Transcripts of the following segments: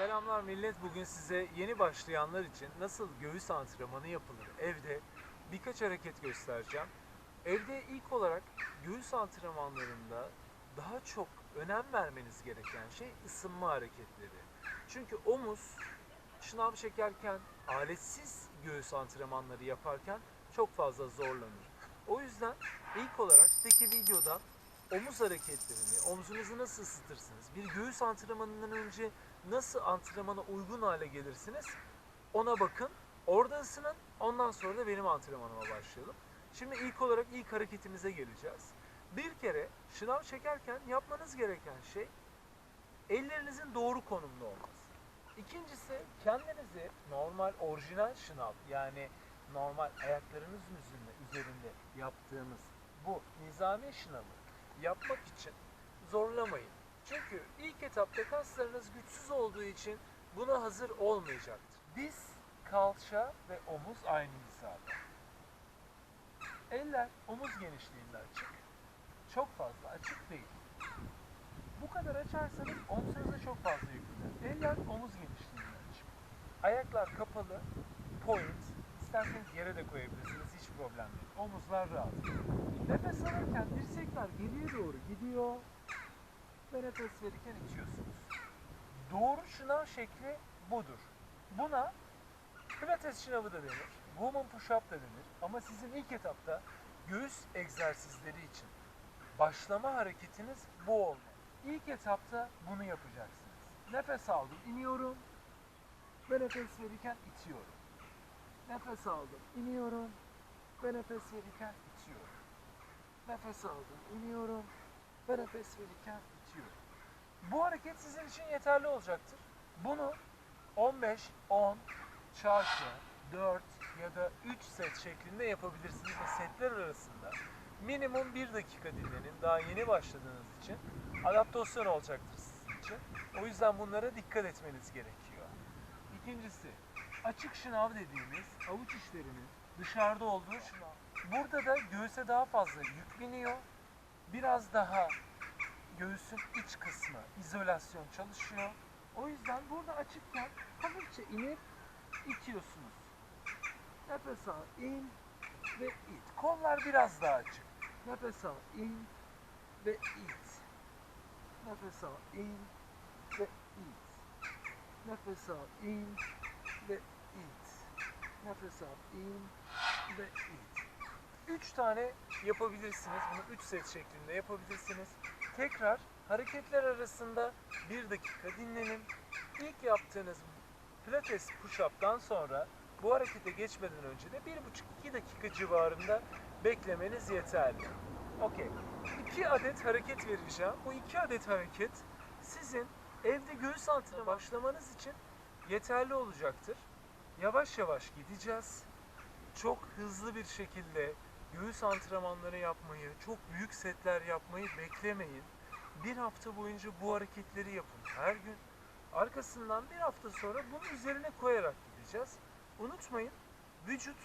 Selamlar millet. Bugün size yeni başlayanlar için nasıl göğüs antrenmanı yapılır evde birkaç hareket göstereceğim. Evde ilk olarak göğüs antrenmanlarında daha çok önem vermeniz gereken şey ısınma hareketleri. Çünkü omuz şınav çekerken, aletsiz göğüs antrenmanları yaparken çok fazla zorlanır. O yüzden ilk olarak peki videodan omuz hareketlerini, omzunuzu nasıl ısıtırsınız? Bir göğüs antrenmanından önce nasıl antrenmana uygun hale gelirsiniz? Ona bakın. Orada ısının. Ondan sonra da benim antrenmanıma başlayalım. Şimdi ilk olarak ilk hareketimize geleceğiz. Bir kere şınav çekerken yapmanız gereken şey ellerinizin doğru konumda olması. İkincisi kendinizi normal orijinal şınav yani normal ayaklarınızın üzerinde, üzerinde yaptığımız bu nizami şınavı yapmak için zorlamayın. Çünkü ilk etapta kaslarınız güçsüz olduğu için buna hazır olmayacaktır. Diz, kalça ve omuz aynı hizada. Eller omuz genişliğinde açık. Çok fazla açık değil. Bu kadar açarsanız omzunuza çok fazla yüklenir. Eller omuz genişliğinde açık. Ayaklar kapalı, point. İsterseniz yere de koyabilirsiniz, hiç problem değil. Omuzlar rahat. Nefes alırken dirsekler geriye doğru gidiyor ve nefes verirken itiyorsunuz. Doğru şınav şekli budur. Buna pilates şınavı da denir, woman push-up da denir ama sizin ilk etapta göğüs egzersizleri için başlama hareketiniz bu olmalı. İlk etapta bunu yapacaksınız. Nefes aldım, iniyorum ve nefes verirken itiyorum. Nefes aldım, iniyorum ve nefes verirken itiyorum. Nefes aldım, iniyorum ve nefes verirken itiyorum. Bu hareket sizin için yeterli olacaktır. Bunu 15, 10, çarpı 4 ya da 3 set şeklinde yapabilirsiniz ve setler arasında minimum 1 dakika dinlenin. Daha yeni başladığınız için adaptasyon olacaktır sizin için. O yüzden bunlara dikkat etmeniz gerekiyor. İkincisi, açık şınav dediğimiz avuç içlerinin dışarıda olduğu şınav. Burada da göğüse daha fazla yük biniyor. Biraz daha göğüsün iç kısmı izolasyon çalışıyor. O yüzden burada açıkken hafifçe inip itiyorsunuz. Nefes al, in ve it. Kollar biraz daha açık. Nefes al, in ve it. Nefes al, in ve it. Nefes al, in ve it. Nefes al, in ve it. Üç tane yapabilirsiniz. Bunu üç set şeklinde yapabilirsiniz. Tekrar hareketler arasında bir dakika dinlenin. İlk yaptığınız pilates push-up'tan sonra bu harekete geçmeden önce de bir buçuk iki dakika civarında beklemeniz yeterli. Okey. İki adet hareket vereceğim. Bu iki adet hareket sizin evde göğüs antrenmanı başlamanız için yeterli olacaktır. Yavaş yavaş gideceğiz. Çok hızlı bir şekilde göğüs antrenmanları yapmayı, çok büyük setler yapmayı beklemeyin. Bir hafta boyunca bu hareketleri yapın her gün. Arkasından bir hafta sonra bunun üzerine koyarak gideceğiz. Unutmayın, vücut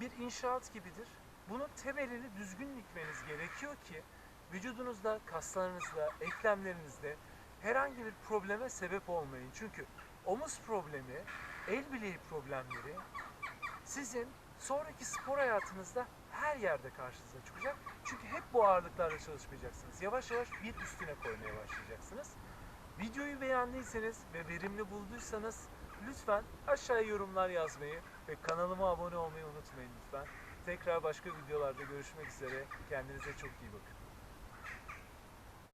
bir inşaat gibidir. Bunun temelini düzgün dikmeniz gerekiyor ki vücudunuzda, kaslarınızda, eklemlerinizde herhangi bir probleme sebep olmayın. Çünkü omuz problemi, el bileği problemleri sizin sonraki spor hayatınızda her yerde karşınıza çıkacak. Çünkü hep bu ağırlıklarla çalışmayacaksınız. Yavaş yavaş bir üstüne koymaya başlayacaksınız. Videoyu beğendiyseniz ve verimli bulduysanız lütfen aşağıya yorumlar yazmayı ve kanalıma abone olmayı unutmayın lütfen. Tekrar başka videolarda görüşmek üzere. Kendinize çok iyi bakın.